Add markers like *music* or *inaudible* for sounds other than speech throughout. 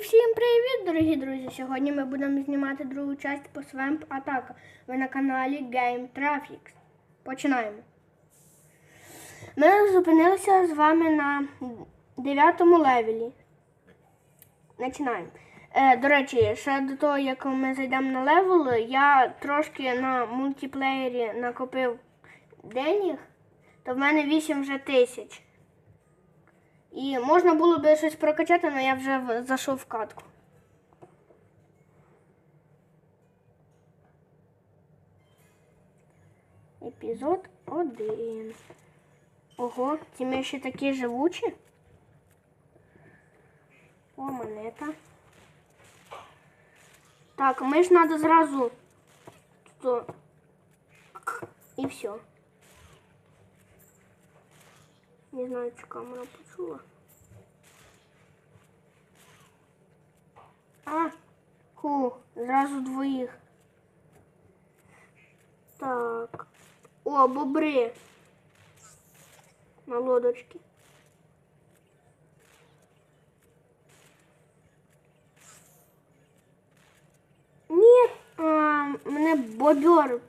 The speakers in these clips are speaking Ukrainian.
Всім привіт, дорогі друзі! Сьогодні ми будемо знімати другу часть по Swamp Атака. Ви на каналі Game Traffics. Починаємо. Ми зупинилися з вами на 9 левелі. Починаємо. Е, до речі, ще до того, як ми зайдемо на левел, я трошки на мультиплеєрі накопив денег, то в мене 8 вже тисяч. І можна було би щось прокачати, але я вже зайшов в катку. Епізод 1. Ого, ці миші такі живучі. О, монета. Так, миш треба зразу. І все. Не знаю, чи камера почула. А, ху, зразу двоїх. Так. О, бобри. На лодочці. Ні, а, мене бобер.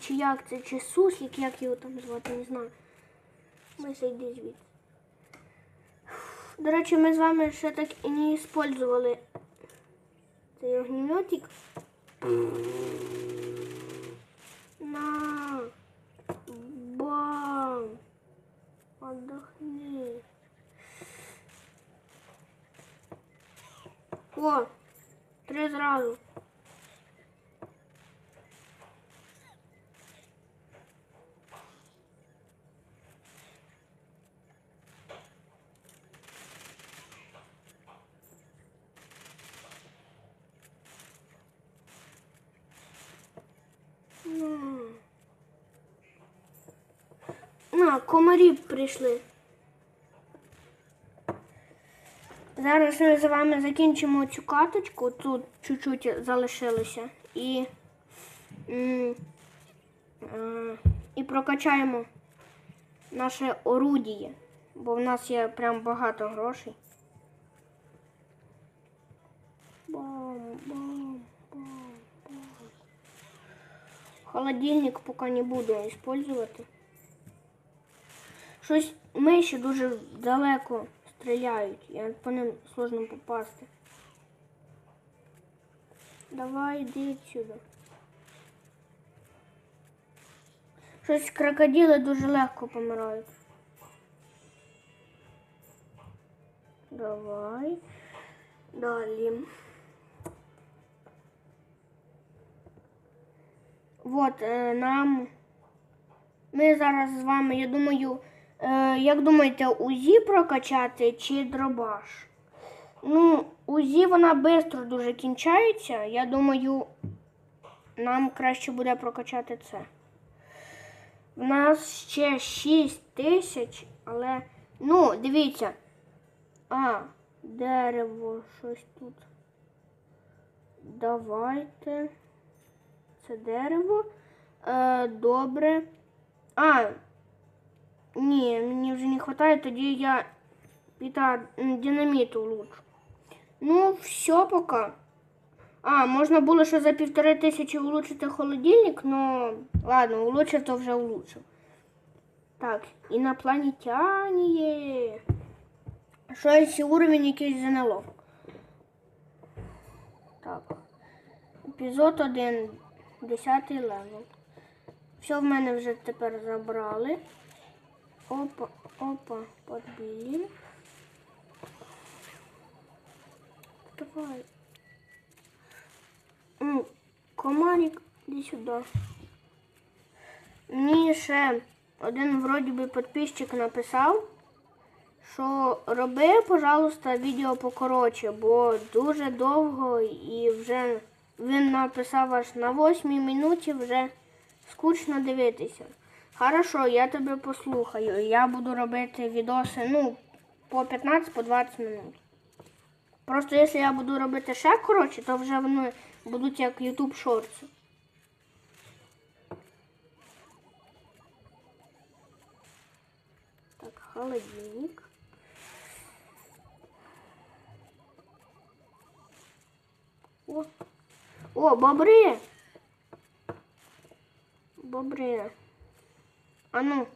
Чи як це, чи суслик, як його там звати, не знаю. Ми зайди звідси. До речі, ми з вами ще так і не использовали цей огнеметик. На. Бам. Отдохни. О, три зразу. На. На, комарі прийшли. Зараз ми з вами закінчимо цю каточку. Тут чуть-чуть залишилося. І, е, і прокачаємо наше орудіє. Бо в нас є прям багато грошей. Холодильник поки не буду использовать. Щось миші дуже далеко стріляють. Я по ним сложно попасти. Давай йди сюди. Щось крокодили дуже легко помирають. Давай. Далі. Вот е, нам. Ми зараз з вами, я думаю, е, як думаєте, УЗІ прокачати чи дробаш? Ну, УЗІ вона швидко дуже кінчається. Я думаю, нам краще буде прокачати це. В нас ще 6 тисяч, але. Ну, дивіться. А, дерево, щось тут. Давайте. Це дерево. Е, добре. А, ні, мені вже не вистачає, тоді я піта динаміту лучше. Ну, все пока. А, можна було ще за півтори тисячі улучшити холодильник, но ладно, улучшив, то вже улучшив. Так, інопланетяне. Щось уровень якийсь ЗНЛО. Так. Епізод 1. 10 левел. Все в мене вже тепер забрали. Опа, опа, подбили. Давай. М, Комарик, іди сюди. Мені ще один вроді би підписчик написав, що роби, пожалуйста, відео покоротше, бо дуже довго і вже він написав аж на восьмій минуті вже скучно дивитися. Хорошо, я тебе послухаю. Я буду робити відоси, ну, по 15-20 минут. Просто якщо я буду робити ще коротше, то вже вони будуть як YouTube Shorts. Так, холодильник. О, О бобри. Бобри. А ну,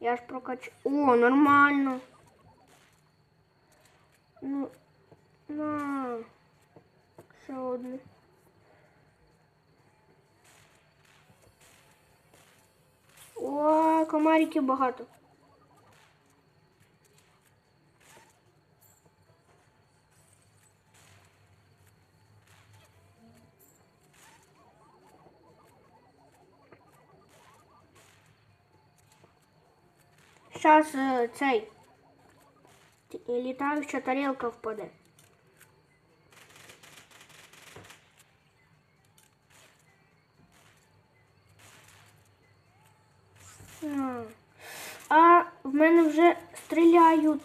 я ж прокачу. О, нормально. Ну, на. Ще одне. О, комариків багато. Зараз цей літаюча тарілка впаде. А в мене вже стріляють.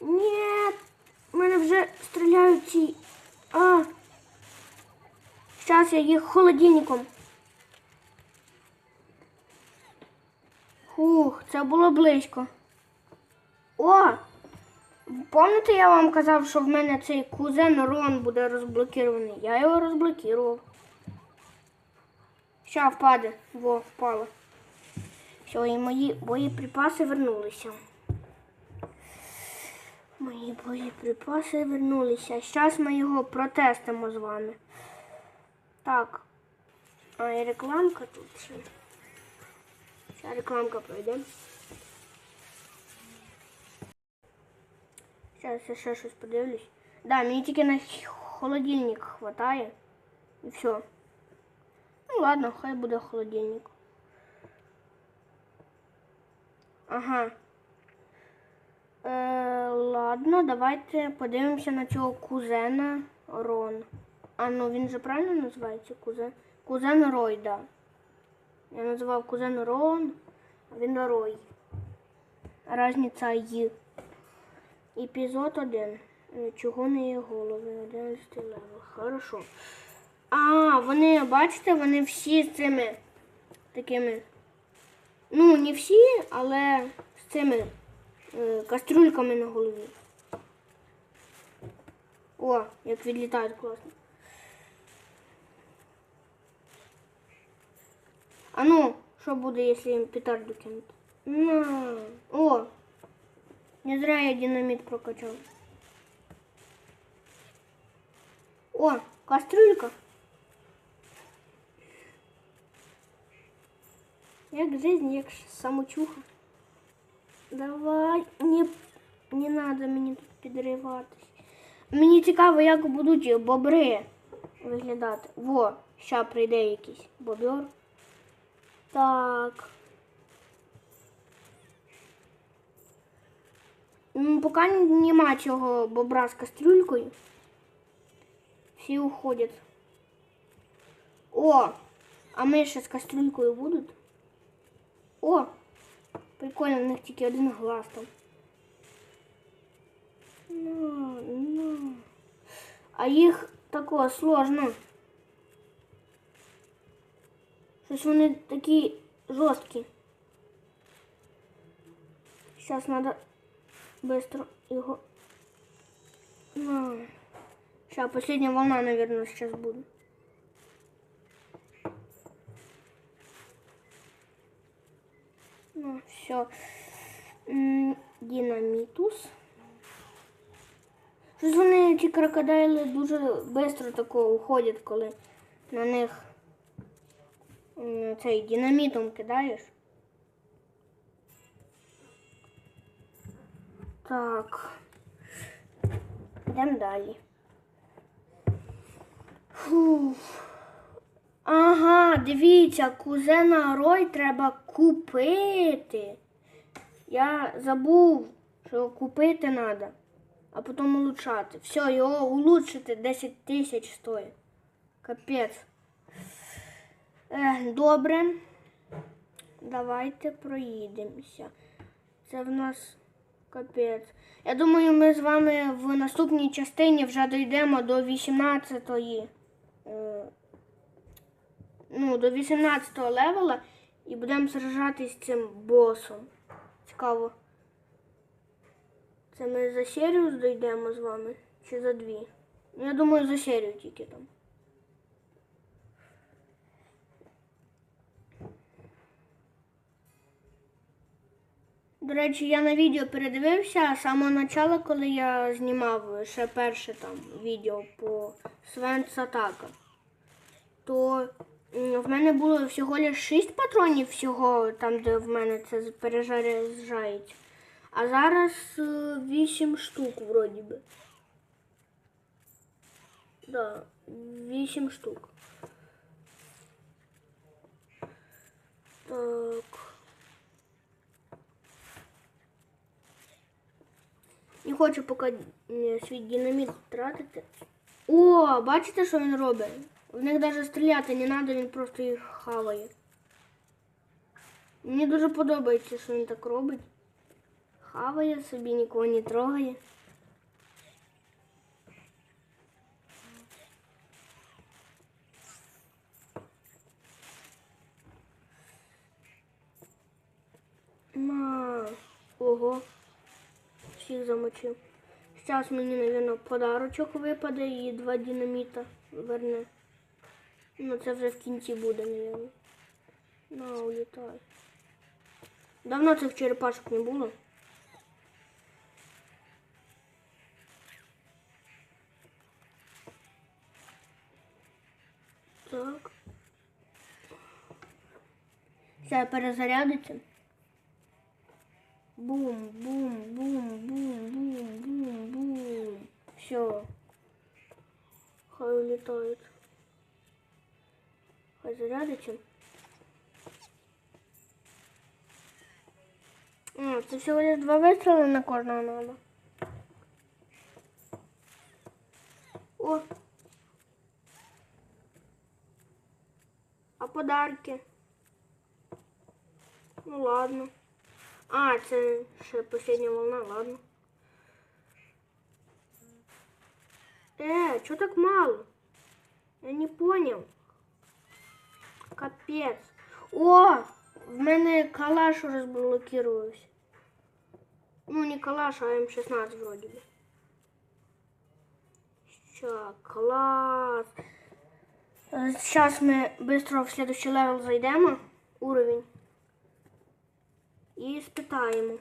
Ні, в мене вже стріляють ці. А. Зараз я їх холодильником. Хух, це було близько. О! Пам'ятаєте, я вам казав, що в мене цей кузен Рон буде розблокірований. Я його розблокував. Ща впаде. Во, впало. Все, і мої боєприпаси вернулися. Мої боєприпаси вернулися. Зараз ми його протестимо з вами. Так. А і рекламка тут ще. Зараз рекламка пройде. Зараз я ще щось подивлюсь. Да, мені тільки на холодильник хватає. І все. Ну ладно, хай буде холодильник. Ага. Е, ладно, давайте подивимося на цього кузена Рон. А ну він же правильно називається кузен? Кузен Рой, да. Я називав кузен Рон, а він Рой. Разниця Й. Епізод 1. Чого не є голови? 11 левел. Хорошо. А, вони, бачите, вони всі з цими такими. Ну, не всі, але з цими е, кастрюльками на голові. О, як відлітають класно. А ну, що буде, якщо їм петарду кинути? На. О! Не зря я динамит прокачал. О, кастрюлька. Як жизнь, як самочуха. Давай, не, не надо мені тут підриватись. Мені цікаво, як будуть бобри виглядати. Во, ща прийде якийсь бобер. Так. Ну, поки нема цього бобра з кастрюлькою. Всі уходять. О! А миші з кастрюлькою будуть? О! Прикольно, в них тільки один глаз там. Ну, ну. А їх такого сложно. Щось вони такі жорсткі. Зараз треба быстро его. На. Сейчас, последняя волна, наверное, сейчас будет. Ну, все. Динамітус. Щось вони ці крокодили дуже швидко тако уходять, коли на них цей динамітом кидаєш. Так. Йдемо далі. Фух. Ага, дивіться, кузена Рой треба купити. Я забув, що купити треба, а потім улучшати. Все, його улучшити 10 тисяч стоїть. Капець. Ех, добре. Давайте проїдемося. Це в нас капець. Я думаю, ми з вами в наступній частині вже дійдемо до 18-ї. е, Ну, до 18-го левела і будемо сражатись з цим босом. Цікаво. Це ми за серію дійдемо з вами? Чи за дві? Ну, Я думаю, за серію тільки там. До речі, я на відео передивився з самого початку, коли я знімав ще перше там відео по Свенц Атака. То в мене було всього лише 6 патронів всього, там, де в мене це перезаряджається. А зараз 8 штук вроді би. Да, 8 штук. Так. Не хочу поки е, свій динаміт тратити. О, бачите, що він робить? В них навіть стріляти не треба, він просто їх хаває. Мені дуже подобається, що він так робить. Хаває собі, нікого не трогає. На. Ого. Замочив. Зараз мені, мабуть, подарочок випаде і два динаміта верне. Ну, це вже в кінці буде, мабуть. На, улітай. Давно цих черепашок не було. Так. Все перезарядиться. Бум, бум, бум. Все. Хай улетает. Хай зарядиться. А, це всього лиш два вистріли на кожного надо. О. А подарки? Ну ладно. А, це ще последня волна, ладно. Э, чё так мало? Я не понял. Капец. О! В мене калаш розблокувався. Ну, не калаш, а М16 вроде бы. Ща, класс. Сейчас мы быстро в следующий левел зайдемо. Уровень. І спитаємо.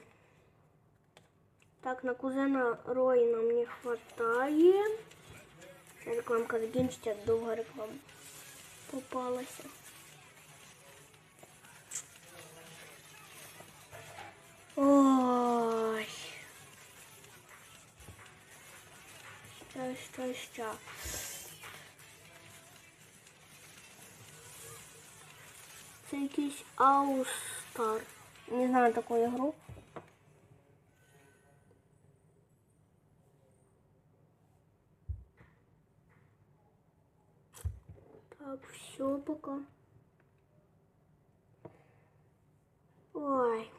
Так, на кузена Рої нам не хватає. Рекламка закінчиться, довга реклама попалася. Ой. Що, що, що. Це якийсь Аустар. Не знаю таку ігру. Так, все пока. Ой.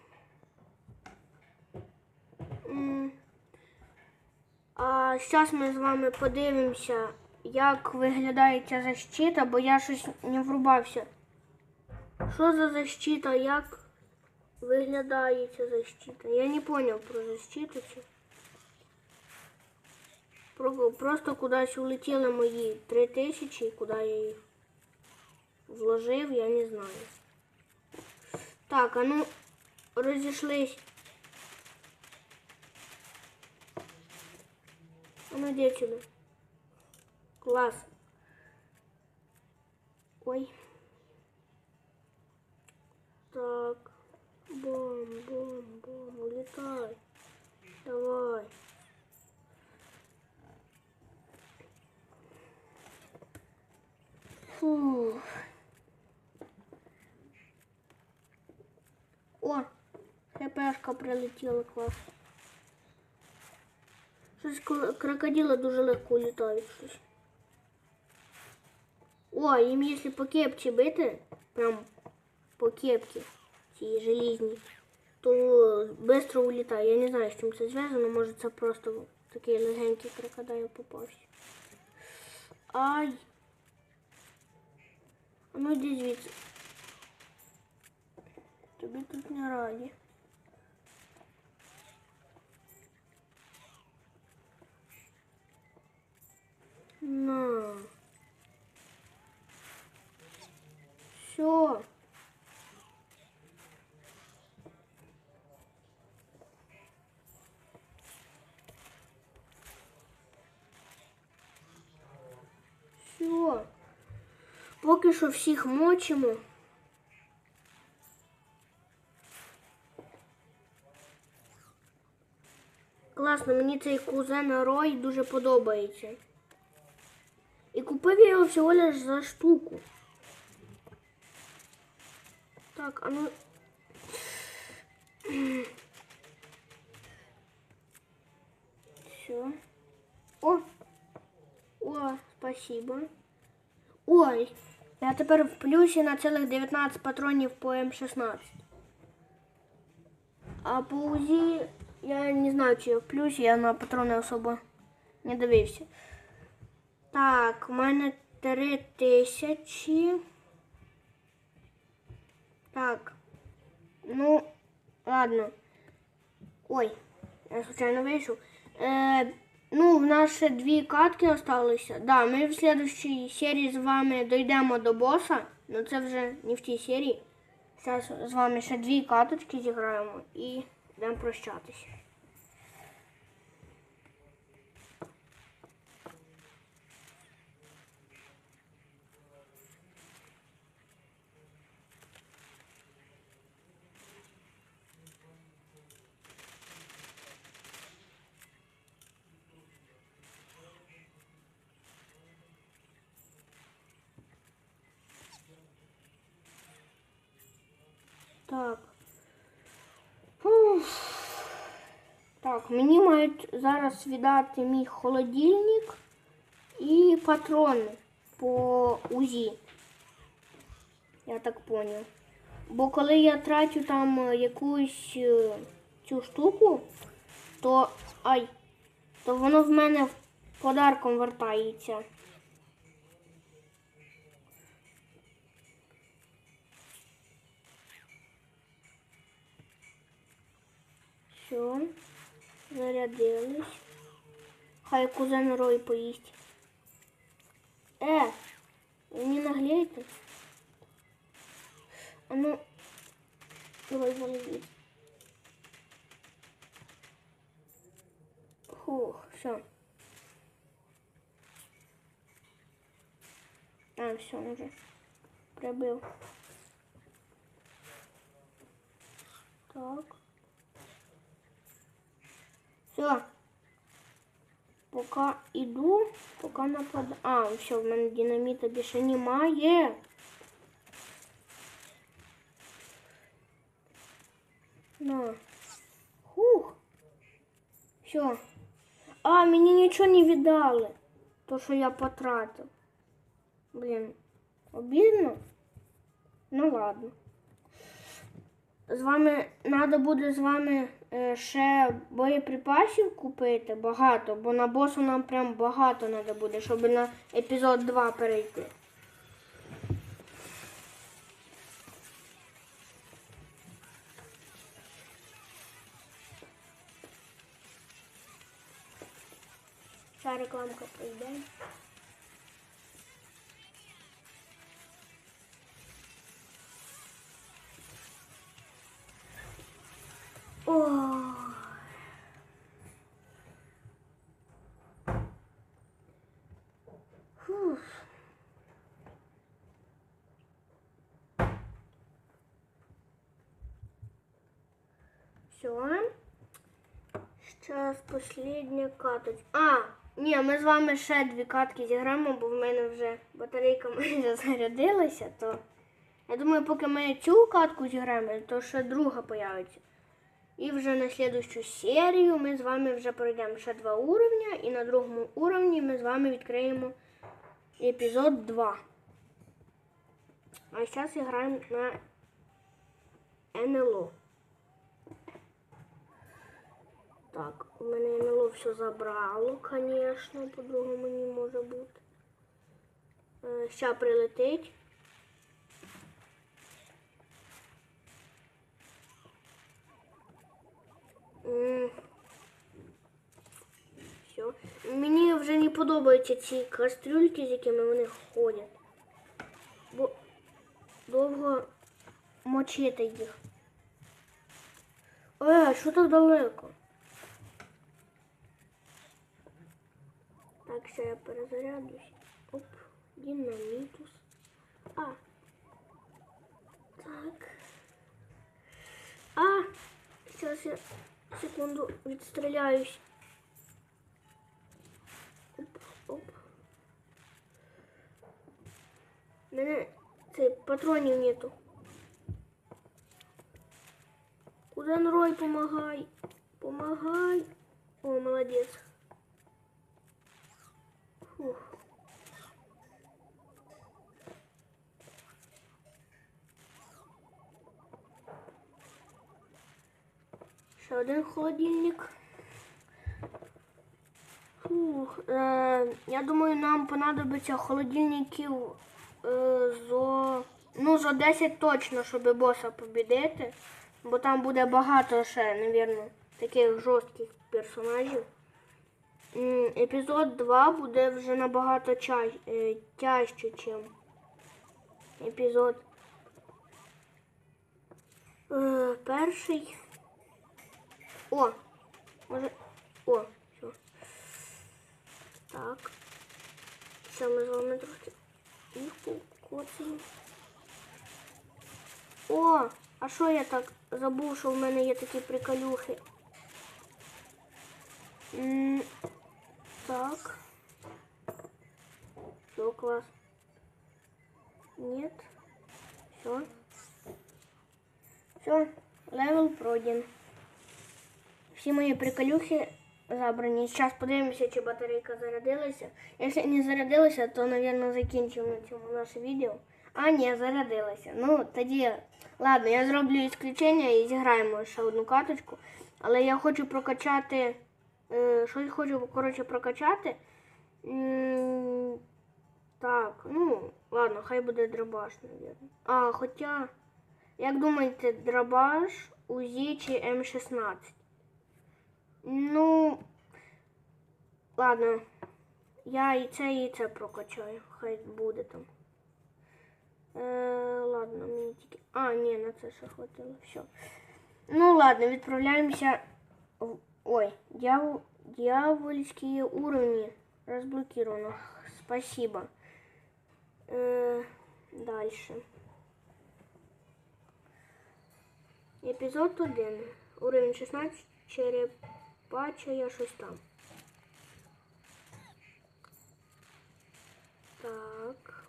А зараз ми з вами подивимося, як виглядає ця защита, бо я щось не врубався. Що за защита? Як виглядає ця защита? Я не поняв про защиту. цю. Про- Просто кудись улетіли мої три тисячі, куди я їх вложив, я не знаю. Так, а ну розійшлись. А ну іди сюди. Клас. Ой. Так. Бом, бом, бом, улетай. Давай. Фу. О, хпшка прилетіла клас. Щось кро- крокодили дуже легко літають щось. О, їм якщо по кепці бити, прям по кепці, ці желізні, то швидко улітає. Я не знаю, з чим це зв'язано, може це просто такий легенький крокодил попався. Ай. Ну йди звідси. тобі тут не раді. На. Все. Все. Поки что всех мочимо. Класно, мені цей кузен Рой дуже подобається. І купив я його всього лиш за штуку. Так, а ну. Все. О! О, спасибо. Ой, я тепер в плюсі на цілих 19 патронів по М16. А по УЗІ я не знаю, чи я в плюсі, я на патрони особо не дивився. Так, у мене 3 тисячі. Так. Ну, ладно. Ой, я случайно вийшов. Е, ну, в нас ще дві катки залишилися. Да, ми в следующій серії з вами дійдемо до боса. Ну це вже не в тій серії. Зараз з вами ще дві каточки зіграємо і йдемо прощатися. Так. Фух. Так, мені мають зараз віддати мій холодильник і патрони по УЗІ. Я так поняв. Бо коли я трачу там е, якусь е, цю штуку, то ай, то воно в мене подарком вертається. Все, зарядились. Хай кузен Рой поїсть. Е, не наглейте. А ну, Рой валить. Фух, все. А, все, уже прибив. Так. Все. Поки іду, поки нападаю. А, все, в мене динаміта більше немає. На. Хух. Все. А, мені нічого не віддали. То, що я потратив. Блін, обідно? Ну ладно. З вами треба буде з вами ще боєприпасів купити багато, бо на босу нам прям багато треба буде, щоб на епізод 2 перейти. Ця рекламка прийде. Все. Сейчас последня каточка. А, ні, ми з вами ще дві катки зіграємо, бо в мене вже батарейка *laughs* майже зарядилася, то я думаю, поки ми цю катку зіграємо, то ще друга появиться. І вже на слідущу серію ми з вами вже пройдемо ще два уровня, і на другому уровні ми з вами відкриємо епізод 2. А зараз граємо на НЛО. Так, у мене НЛО все забрало, звісно, по-другому не може бути. Е, Ща прилетить. Все. Мені вже не подобаються ці кастрюльки, з якими вони ходять. Бо, довго мочити їх. Е, що так далеко? Ще я перезарядусь. Оп, динамітус. А. Так. А! Сейчас я секунду відстріляюсь. Оп, оп. Мене цей патронів нету. Кузен Рой, помогай. Помогай. О, молодец. Фух. Ще один холодильник. Фух, е, я думаю, нам понадобиться холодильників е, зо, ну, зо 10 точно, щоб боса побідити. Бо там буде багато ще, навірно, таких жорстких персонажів. Епізод 2 буде вже набагато е, тяжче, ніж епізод е, перший. О! Може. О, все. Так. Все, ми з вами трохи їх покоцаємо. О! А що я так забув, що в мене є такі приколюхи? Так. Все, класс. Нет. Все. Все, левел пройден. Всі мої приколюхи забрані. Зараз подивимося, чи батарейка зарядилася. Якщо не зарядилася, то, мабуть, закінчимо на цьому наше відео. А, ні, зарядилася. Ну, тоді, ладно, я зроблю ісключення і зіграємо ще одну каточку. Але я хочу прокачати. Е, щось хочу, коротше, прокачати. Так, ну, ладно, хай буде дробаш, мабуть. А, хоча, як думаєте, дробаш, УЗІ чи М16? Ну, ладно. Я і це, і це прокачаю. Хай буде там. Е, ладно, мені тільки. А, ні, на це ще хватило. Все. Ну ладно, відправляємося. в- Ой, дьявол... дьявольские уровни разблокировано. Спасибо. Е, дальше. Епізод 1. Уровень 16. Черепачая там. Так.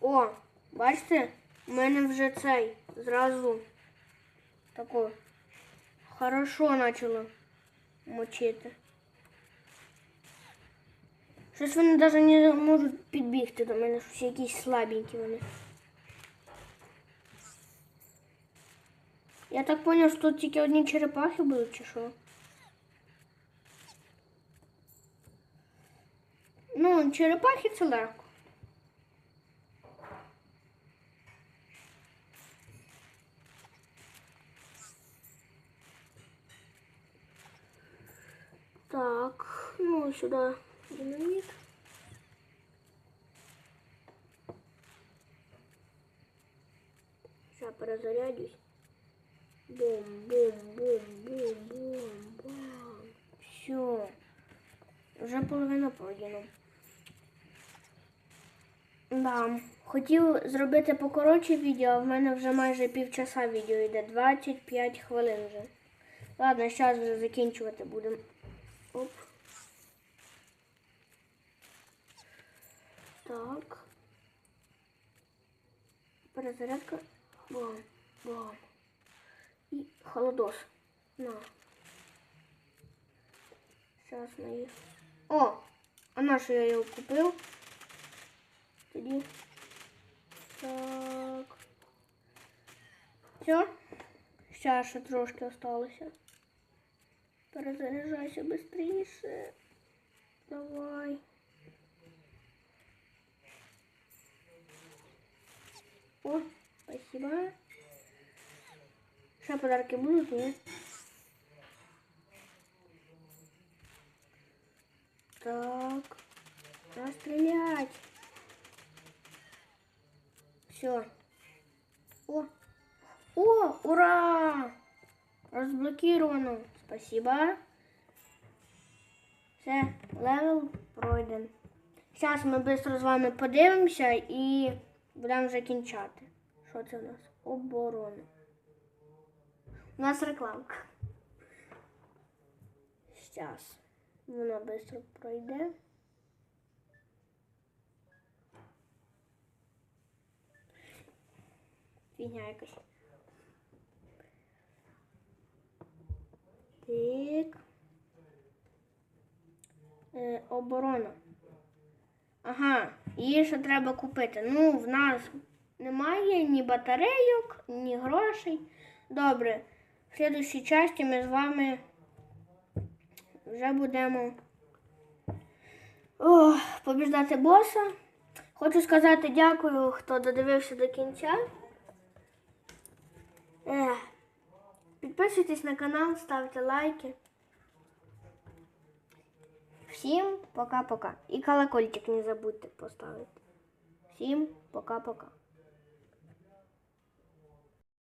О, бачите? У мене вже цей зразу тако хорошо почало мочити. Щось вони навіть не можуть підбігти до мене, щось якісь слабенькі вони. Я так понял, що тут тільки одні черепахи будуть, чи що? Ну, черепахи це легко. Так, ну сюда динамит. Сейчас перезарядюсь. Бум, бум, бум, бум, бум, бум. Все. Вже половина пройдена. Да. Хотів зробити покоротше відео, а в мене вже майже півчаса відео йде. 25 хвилин вже. Ладно, зараз вже закінчувати будемо. Оп. Так. Перезарядка. Бам, бам. І холодос. На. Зараз на їх. О! А на що я його купив? Тоді. Так. Все. Ще ще трошки осталося. Перезаряджайся быстріше. Давай. О, спасибо. Ще подарки будуть, ні? Так. Расстрелять. Все, Все. О! О, ура! Разблокировано. Спасибо. Все, левел пройден. Зараз ми швидко з вами подивимося і будемо вже кінчати. Що це у нас? Оборона. У нас рекламка. Зараз. Вона швидко пройде. Фігня якась. Так. Е, оборона. Ага, її ще треба купити. Ну, в нас немає ні батарейок, ні грошей. Добре. В слідущій часті ми з вами вже будемо ох, побіждати боса. Хочу сказати дякую, хто додивився до кінця. Ех. Підписуйтесь на канал, ставте лайки. Всім пока-пока. І колокольчик не забудьте поставити. Всім пока-пока.